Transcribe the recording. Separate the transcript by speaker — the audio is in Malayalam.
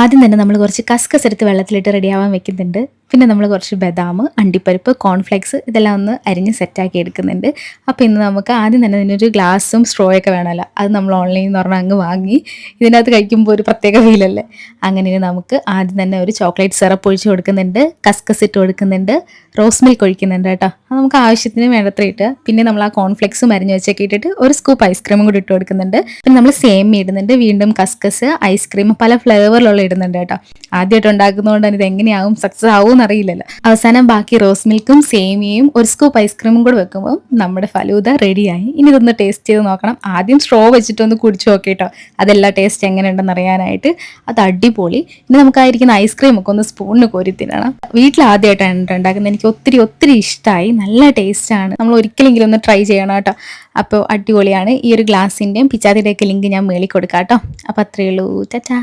Speaker 1: ആദ്യം തന്നെ നമ്മൾ കുറച്ച് കസ്കസ് എടുത്ത് വെള്ളത്തിലിട്ട് റെഡിയാവാൻ വെക്കുന്നുണ്ട്. പിന്നെ നമ്മൾ കുറച്ച് ബദാം അണ്ടിപ്പരിപ്പ് കോൺഫ്ലെക്സ് ഇതെല്ലാം ഒന്ന് അരിഞ്ഞ് സെറ്റാക്കി എടുക്കുന്നുണ്ട്. അപ്പോൾ ഇന്ന് നമുക്ക് ആദ്യം തന്നെ ഇതിനൊരു ഗ്ലാസ്സും സ്ട്രോ ഒക്കെ വേണമല്ലോ. അത് നമ്മൾ ഓൺലൈനിൽ നിന്ന് പറഞ്ഞാൽ അങ്ങ് വാങ്ങി ഇതിനകത്ത് കഴിക്കുമ്പോൾ ഒരു പ്രത്യേക ഫീലല്ലേ അങ്ങനെ നമുക്ക് ആദ്യം തന്നെ ഒരു ചോക്ലേറ്റ് സിറപ്പ് ഒഴിച്ച് കൊടുക്കുന്നുണ്ട് കസ്കസ് ഇട്ട് കൊടുക്കുന്നുണ്ട് റോസ് മിൽക്ക് ഒഴിക്കുന്നുണ്ട് കേട്ടോ. അത് നമുക്ക് ആവശ്യത്തിന് വേണ്ടത്ര ഇട്ട് പിന്നെ നമ്മൾ ആ കോൺഫ്ലെക്സും അരിഞ്ഞ് വെച്ചൊക്കെ ഇട്ടിട്ട് ഒരു സ്കൂപ്പ് ഐസ്ക്രീമും കൂടി ഇട്ട് കൊടുക്കുന്നുണ്ട്. പിന്നെ നമ്മൾ സെയിം ഇടുന്നുണ്ട് വീണ്ടും കസ്കസ് ഐസ്ക്രീം പല ഫ്ലേവറിലുള്ള ഇടുന്നുണ്ട് കേട്ടോ. ആദ്യമായിട്ട് ഉണ്ടാക്കുന്നതുകൊണ്ട് ഇത് എങ്ങനെയാവും സക്സസ് ആവും എന്നറിയില്ലല്ലോ അവസാനം ബാക്കി റോസ് മിൽക്കും സേമിയയും ഒരു സ്കൂപ്പ് ഐസ്ക്രീമും കൂടെ വെക്കുമ്പോൾ നമ്മുടെ ഫലൂദ റെഡിയായി ഇനി ഇതൊന്ന് ടേസ്റ്റ് ചെയ്ത് നോക്കണം. ആദ്യം സ്ട്രോ വെച്ചിട്ടൊന്ന് കുടിച്ചു നോക്കിട്ടോ അതെല്ലാം ടേസ്റ്റ് എങ്ങനെയുണ്ടെന്ന് അറിയാനായിട്ട്. അത് അടിപൊളി. ഇനി നമുക്കായിരിക്കുന്ന ഐസ്ക്രീം ഒക്കെ ഒന്ന് സ്പൂണിന് കോരി തിന്നണം. വീട്ടിൽ ആദ്യമായിട്ടാണ് ട്ടോ ഉണ്ടാക്കുന്നത്. എനിക്ക് ഒത്തിരി ഒത്തിരി ഇഷ്ടമായി നല്ല ടേസ്റ്റാണ് നമ്മൾ ഒരിക്കലെങ്കിലും ഒന്ന് ട്രൈ ചെയ്യണം കേട്ടോ. അപ്പോൾ അടിപൊളിയാണ്. ഈ ഒരു ഗ്ലാസിന്റെയും പിച്ചാത്തിന്റെയൊക്കെ ലിങ്ക് ഞാൻ മേളിൽ കൊടുക്കാം കേട്ടോ. അപ്പോൾ അത്രയേ ഉള്ളൂ. ചാ